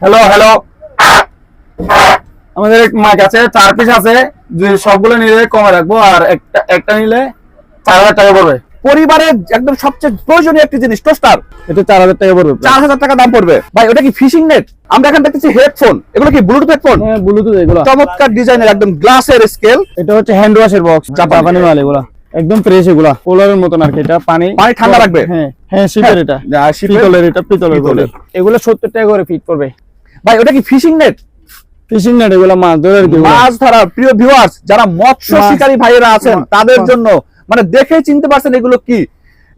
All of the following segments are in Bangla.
হ্যালো হ্যালো আমাদের মাইক আছে চার পিস আছে সবগুলো নিলে কমে রাখব আর একটা একটা নিলে চার হাজার টাকা পড়বে। পরিবারের একদম সবচেয়ে প্রয়োজনীয় একটি জিনিস টোস্টার এটা চার হাজার টাকা পড়বে। চার হাজার টাকা দাম পড়বে। ভাই ওটা কি ফিশিং নেট আমরা এখন দেখতেছি হেডফোন এগুলো কি ব্লুটুথ হেডফোন হ্যাঁ ব্লুটুথ এগুলো। চমৎকার ডিজাইনের একদম গ্লাসের স্কেল এটা হচ্ছে হ্যান্ড ওয়াশের বক্স জাপানি। মাল এগুলা। একদম ফ্রেশ এগুলা পোলারের মতন আর কি এটা পানি। পানি ঠান্ডা রাখবে? হ্যাঁ হ্যাঁ শিপের এটা। আহ, শিপের? পিতলের এটা পিতলের। এগুলো সত্তর টাকা করে ফিট করবে। ভাই ওটা কি ফিশিং নেট ফিশিং নেট এগুলো মাছ ধরে আর কি এগুলা। মাছ ধরার প্রিয় ভিউয়ার্স যারা মৎস্য শিকারী ভাইয়েরা আছেন তাদের জন্য মানে দেখেই চিনতে পারছেন এগুলো কি?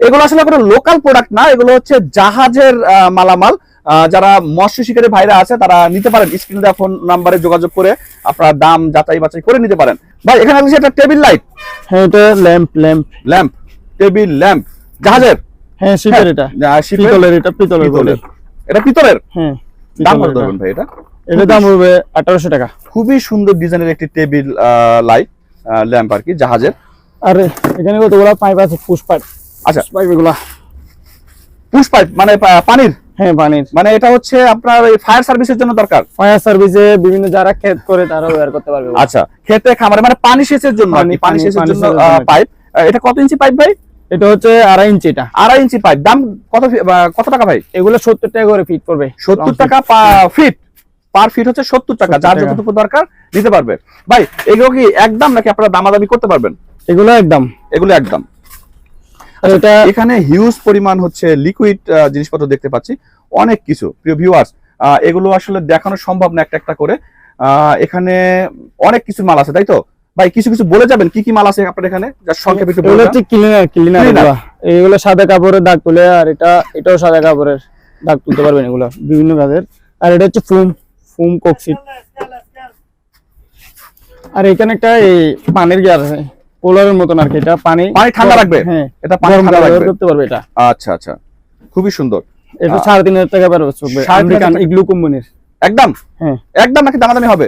এগুলো আসলে কোনো লোকাল প্রোডাক্ট না এগুলো হচ্ছে জাহাজের মালামাল। যারা মৎস্য শিকারী ভাইরা আছে তারা নিতে পারেন। স্ক্রিনে দেওয়া ফোন নাম্বারে যোগাযোগ করে আপনারা দাম যাচাই বাছাই করে নিতে পারেন। ভাই এখানে আছে একটা টেবিল লাইট হ্যাঁ এটা lamp lamp lamp table lamp জাহাজের? হ্যাঁ শিপের এটা। শিপের- পিতলের এটা পিতলের। এটা পিতলের? হ্যাঁ। দাম কত ধরবেন ভাই এটা? এটা দাম পড়বে আঠারোশো টাকা। খুবই সুন্দর ডিজাইনের একটি টেবিল লাইট ল্যাম্প আর কি জাহাজের। আর এখানে কতগুলা পাইপ আছে? Push pipe. আচ্ছা। পাইপ এগুলা। পুশ পাইপ মানে পানির? হ্যাঁ পানির। মানে এটা হচ্ছে আপনার এই ফায়ার সার্ভিসের জন্য দরকার। ফায়ার সার্ভিসে বিভিন্ন যারা ক্ষেত করে তারা ব্যবহার করতে পারবে। আচ্ছা খেতে খামারে মানে পানি সেচের জন্য পানি- সেচের জন্য। পাইপ। এটা কত ইঞ্চি পাইপ ভাই? এটা হচ্ছে আড়াই ইঞ্চি এটা। আড়াই ইঞ্চি পাইপ দাম কত কত টাকা ভাই? এগুলো সত্তর টাকা করে ফিট করবে সত্তর টাকা ফিট পার ফিট হচ্ছে সত্তর টাকা। যার যতটুকু দরকার নিতে পারবে। ভাই এগুলো কি একদম নাকি আপনারা দামাদামি করতে পারবেন? এগুলো একদম। এগুলো একদম। আর এটা এখানে হিউজ পরিমাণ হচ্ছে লিকুইড জিনিসপত্র দেখতে পাচ্ছি। অনেক কিছু প্রিয় ভিউয়ার্স এগুলো আসলে দেখানো সম্ভব না একটা একটা করে। আহ, এখানে অনেক কিছু মাল আছে তাই তো? ভাই কিছু কিছু বলে যাবেন? কি কি মাল আছে আপনার এখানে? যার সংক্ষেপে একটু বলে হচ্ছে ক্লিনার ক্লিনার এগুলো। এগুলো সাদা কাপড়ের দাগ তুলে আর এটা এটাও সাদা কাপড়ের দাগ তুলতে পারবেন এগুলো বিভিন্ন কাজের। আর এটা হচ্ছে ফুম ফুম কক্সিট আর এখানে একটা এই পানির গ্যাস আছে পোলারের মতন আর কি এটা পানি পানি ঠান্ডা রাখবে? হ্যাঁ এটা পানি ঠান্ডা রাখবে? করতে পারবে এটা। আচ্ছা আচ্ছা। খুবই সুন্দর। এটা আহ, সাড়ে তিন হাজার টাকা হাজার আমেরিকান। ইগলু কোম্পানির একদম? হ্যাঁ। একদম নাকি দামাদামি হবে?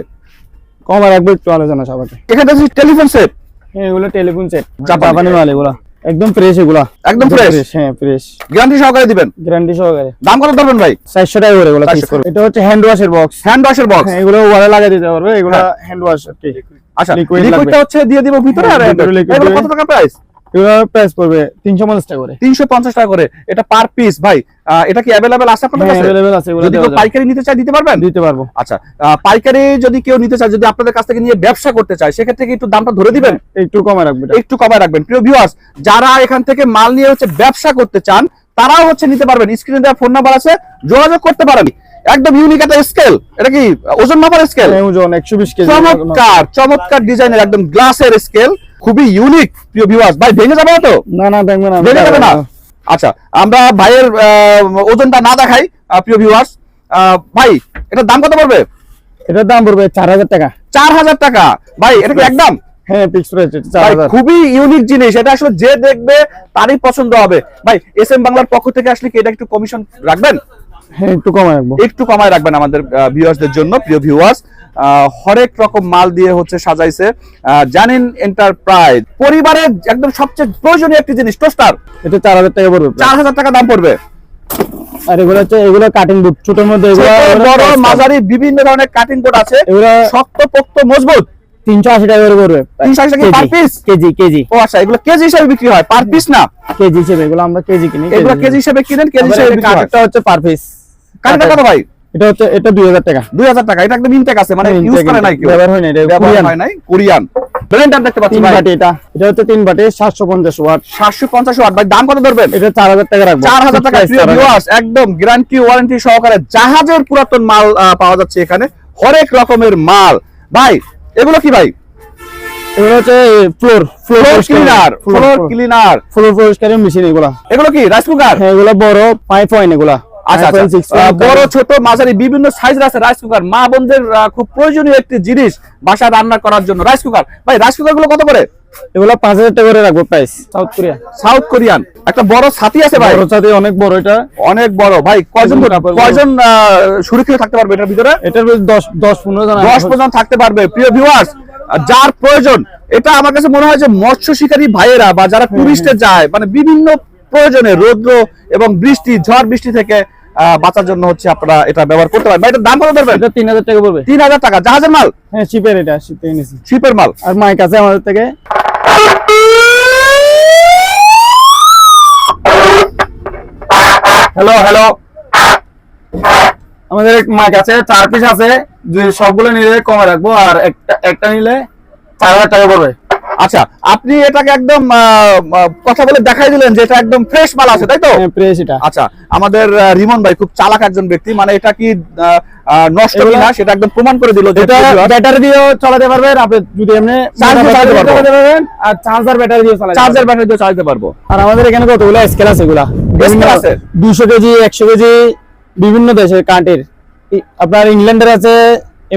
কম আর একবার একটু আলোচনা সবাইকে। এখানে দেখছি টেলিফোন সেট হ্যাঁ এগুলো টেলিফোন সেট জাপানি। মাল এগুলো। একদম ফ্রেশ এগুলো। একদম ফ্রেশ হ্যাঁ ফ্রেশ গ্যারান্টি সহকারে দিবেন? গ্যারান্টি সহকারে। দাম কত ধরবেন ভাই? চারশো টাকা করে এগুলো 400 পিস করবে এটা হচ্ছে হ্যান্ড ওয়াশের বক্স হ্যান্ড ওয়াশের বক্স হ্যাঁ এগুলো ওয়ালে লাগিয়ে দিতে পারবে। এগুলো হ্যাঁ। হ্যান্ড ওয়াশ আচ্ছা লিকুইডটা হচ্ছে দিয়ে দিব ভিতরে আর হ্যাঁ, এগুলো কত টাকা প্রাইস এগুলো প্রাইস পড়বে তিনশো পঞ্চাশ টাকা করে। তিনশো পঞ্চাশ টাকা করে। এটা পার পিস ভাই এটা কি অ্যাভেলেবেল আছে আপনাদের হ্যাঁ কাছে? অ্যাভেলেবেল আছে যদি কেউ পাইকারি নিতে চায় দিতে পারবেন? দিতে পারব। আচ্ছা পাইকারি যদি কেউ নিতে চায় যদি আপনাদের কাছ থেকে নিয়ে ব্যবসা করতে চায় সেক্ষেত্রে কি একটু দামটা ধরে দিবেন? একটু কমে রাখবে এটা। একটু কমায় রাখবেন। প্রিয় ভিউয়ার্স যারা এখান থেকে মাল নিয়ে হচ্ছে ব্যবসা করতে চান তারাও হচ্ছে নিতে পারবেন। স্ক্রিনে দেওয়া ফোন নাম্বার আছে যোগাযোগ করতে পারেন। একদম ইউনিক একটা স্কেল এটা কি ওজন মাপার স্কেল হ্যাঁ, ওজন একশো বিশ কেজি। চমৎকার চমৎকার ডিজাইনের একদম গ্লাসের স্কেল খুবই ইউনিক প্রিয় ভিউয়ার্স ভাই ভেঙে যাবে না তো না না দেখবে না ভেঙে যাবে না? আচ্ছা আমরা ভাইয়ের ওজনটা না দেখাই প্রিয় ভিউয়ার্স ভাই এটার দাম কত পড়বে? এটার দাম পড়বে চার হাজার টাকা। চার হাজার টাকা। ভাই এটা কি একদম? হ্যাঁ ফিক্স খুবই ইউনিক জিনিস। এটা আসলে যে দেখবে তারই পছন্দ হবে। ভাই এস এম বাংলার পক্ষ থেকে আসলে কি এটা একটু কমিশন রাখবেন? হ্যাঁ একটু কমায় রাখব। একটু কমায় রাখবেন আমাদের ভিউয়ার্সদের জন্য প্রিয় ভিউয়ার্স হরেক রকম মাল দিয়ে হচ্ছে সাজাইছে। জানেন এন্টারপ্রাইজ পরিবারের একদম সবচেয়ে প্রয়োজনীয় একটি জিনিস টোস্টার এটা চার হাজার টাকা পড়বে। চার হাজার টাকা দাম পড়বে। আর এগুলো হচ্ছে এগুলো কাটিং বুট ছোটোর মধ্যে এগুলো বড় মাঝারি বিভিন্ন ধরনের কাটিং বোর্ড আছে। এগুলো শক্ত পোক্ত মজবুত। তিনশো আশি টাকা করে পড়বে। 380 টাকা per piece? KG KG. ও আচ্ছা এগুলো কেজি হিসাবে বিক্রি হয় পার পিস না? কেজি হিসেবে এগুলো আমরা কেজি কিনি এগুলো কেজি হিসাবে কিনেন কেজি হিসাবে বিক্রি হচ্ছে পার পিস কত ভাই? এটা হচ্ছে এটা দুই হাজার টাকা। দুই হাজার টাকা এটা একদম ইনটেক আছে মানে ইউজ করে নাই ব্যবহার হয় না, এটা কোরিয়ান। হয় নাই কোরিয়ান দেখতে পাচ্ছি ভাই। বাটি এটা। এটা হচ্ছে তিন বাটি সাতশো পঞ্চাশ ওয়াট। সাতশো পঞ্চাশ ওয়াট। ভাই দাম কত ধরবেন? এটা চার হাজার টাকা রাখব। চার হাজার টাকা Fixed প্রিয় 4,000 একদম গ্যারান্টি ওয়ারেন্টি সহকারে জাহাজের পুরাতন মাল পাওয়া যাচ্ছে এখানে। হরেক রকমের মাল। ভাই এগুলো কি ভাই? এগুলো হচ্ছে floor floor cleaner floor cleaner floor পরিষ্কারের মেশিন এগুলা। এগুলো কি? রাইস কুকার হ্যাঁ এগুলো বড় পাইপ হয় এগুলা। আচ্ছা আচ্ছা। বড় ছোট মাঝারি বিভিন্ন সাইজের আছে রাইস কুকার মা বোনদের খুব প্রয়োজনীয় একটি জিনিস বাসা রান্না করার জন্য। রাইস কুকার ভাই রাইস কুকারগুলো কত করে? এগুলো পাঁচ হাজার টাকা করে রাখব price South Korea South Korean একটা বড় ছাতি আছে ভাই। বড় সাথে অনেক বড় এটা। অনেক বড়। ভাই কয়জন। কয়জন সুরক্ষিত থাকতে পারবে এটার ভিতরে? এটার বেশ দশ দশ পনেরো জন দশ পর্যন্ত থাকতে পারবে। প্রিয় ভিউয়ার্স যার প্রয়োজন এটা আমার কাছে মনে হয় যে মৎস্য শিকারী ভাইয়েরা বা যারা টুরিস্টে যায় মানে বিভিন্ন প্রয়োজনে রৌদ্র এবং বৃষ্টি ঝড় বৃষ্টি থেকে বাঁচার জন্য হচ্ছে আপনারা এটা ব্যবহার করতে পারেন। এটার দাম কত ধরবেন? এটা তিন হাজার টাকা পড়বে। তিন হাজার টাকা। জাহাজের মাল? হ্যাঁ শিপের এটা শিপ নিয়েছি শিপের মাল? আর মাইক আছে আমাদের থেকে। হ্যালো হ্যালো আমাদের মাইক আছে চার পিস আছে। সবগুলো নিলে কমে রাখব আর একটা একটা নিলে চার হাজার টাকা পড়বে। আচ্ছা আপনি এটাকে একদম কথা বলে দেখাই দিলেন যে এটা একদম ফ্রেশ মাল আছে তাই তো? প্রেস এটা। আচ্ছা আমাদের রিমন ভাই খুব চালাক একজন ব্যক্তি মানে এটা কি নষ্ট কিনা সেটা একদম প্রমাণ করে দিল যে এটা ব্যাটারি দিয়েও চালাতে পারবেন আপনি যদি এমনি চালাতে পারবেন আর চার্জার ব্যাটারি দিয়ে চালাতে চার্জার ব্যাটারি দিয়ে চালাতে পারব। আর আমাদের এখানে কতগুলো স্কেল আছে এগুলা? বিভিন্ন আছে? দুশো কেজি একশো কেজি বিভিন্ন দেশের কান্ট্রির আপনার ইংল্যান্ডের আছে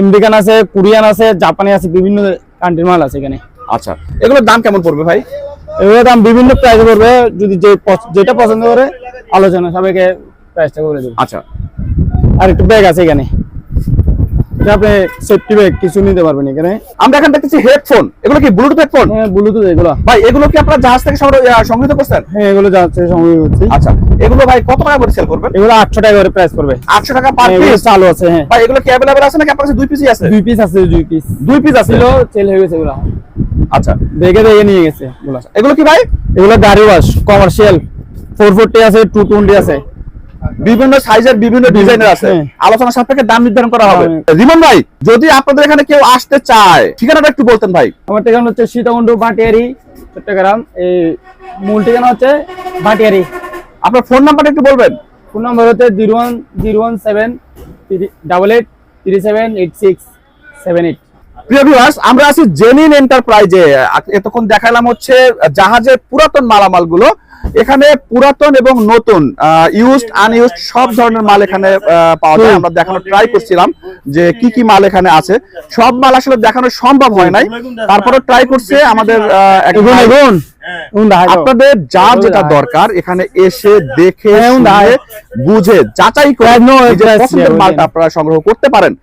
আমেরিকান আছে কোরিয়ান আছে জাপানি আছে বিভিন্ন কান্ট্রির মাল আছে এখানে। আচ্ছা এগুলোর দাম কেমন পড়বে ভাই? এগুলোর দাম বিভিন্ন প্রাইস পড়বে যদি যে যেটা পছন্দ করে আলোচনা সবাইকে প্রাইসটা করে দেবো। আচ্ছা। আর একটু ব্যাগ আছে এখানে। আপনি সেফটি ব্যাগ কিছু নিতে পারবেন এখানে। আমরা এখানে দেখতেছি হেডফোন এগুলো কি ব্লুটুথ হেডফোন হ্যাঁ ব্লুটুথ এগুলো। ভাই এগুলো কি আপনারা জাহাজ থেকে সংগ্রহ- করছেন? হ্যাঁ এগুলো যাচ্ছে সংগ্রহ করছি। আচ্ছা এগুলো ভাই কত টাকা করে সেল করবেন? এগুলো আটশো টাকা করে প্রাইস পড়বে। আটশো টাকা পার হ্যাঁ, পিস চালু আছে হ্যাঁ। ভাই এগুলো কি আছে নাকি আপনার কাছে দুই পিসই আছে? দুই পিস আছে দুই পিস দুই পিস আছে। ছিল সেল হয়ে গেছে এগুলো। আচ্ছা। দেখে দেখে নিয়ে গেছে এগুলো। কি ভাই? এগুলো গাড়ি ওয়াশ কমার্শিয়াল ফোর ফোরটি আছে টু টোয়েন্টি আছে। বিভিন্ন সাইজের বিভিন্ন ডিজাইনের আছে। হ্যাঁ। আলোচনা সাপেক্ষে দাম নির্ধারণ করা হবে। হ্যাঁ। রিমন ভাই যদি আপনাদের এখানে কেউ আসতে চায় ঠিকানাটা একটু বলতেন ভাই। আমার ঠিকানা হচ্ছে সীতাকুণ্ড ভাটিয়ারি চট্টগ্রাম। এই মূল ঠিকানা হচ্ছে ভাটিয়ারি আপনার ফোন নাম্বারটা একটু বলবেন। ফোন নম্বর হচ্ছে zero one zero one seven double eight three seven eight six seven eight প্রিয় ভিউয়ার্স আমরা আছি জেনিন এন্টারপ্রাইজে এতক্ষণ দেখালাম হচ্ছে জাহাজের পুরাতন মালামালগুলো। এখানে পুরাতন এবং নতুন ইউজড আনইউজড সব ধরনের মাল এখানে আহ, পাওয়া যায়। আমরা দেখানোর ট্রাই করছিলাম যে কি কি মাল এখানে আছে। সব মাল আসলে দেখানো সম্ভব হয় নাই। তারপরে ট্রাই করছে আমাদের দেখাই দাও। আপনাদের যার এগুলো যেটা দরকার এখানে এসে দেখে হ্যাঁ, বুঝে যাচাই করে হ্যাঁ, পছন্দের মালটা আপনারা সংগ্রহ করতে পারেন।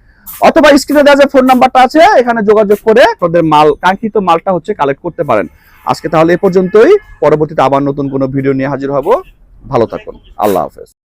অথবা স্ক্রিনে দেওয়া যে ফোন নাম্বারটা আছে, এখানে যোগাযোগ করে আপনাদের মাল, কাঙ্ক্ষিত মালটা হচ্ছে কালেক্ট করতে পারেন। আজকে তাহলে এ পর্যন্তই। পরবর্তীতে আবার নতুন কোনো ভিডিও নিয়ে হাজির হব। ভালো থাকুন। আল্লাহ হাফেজ।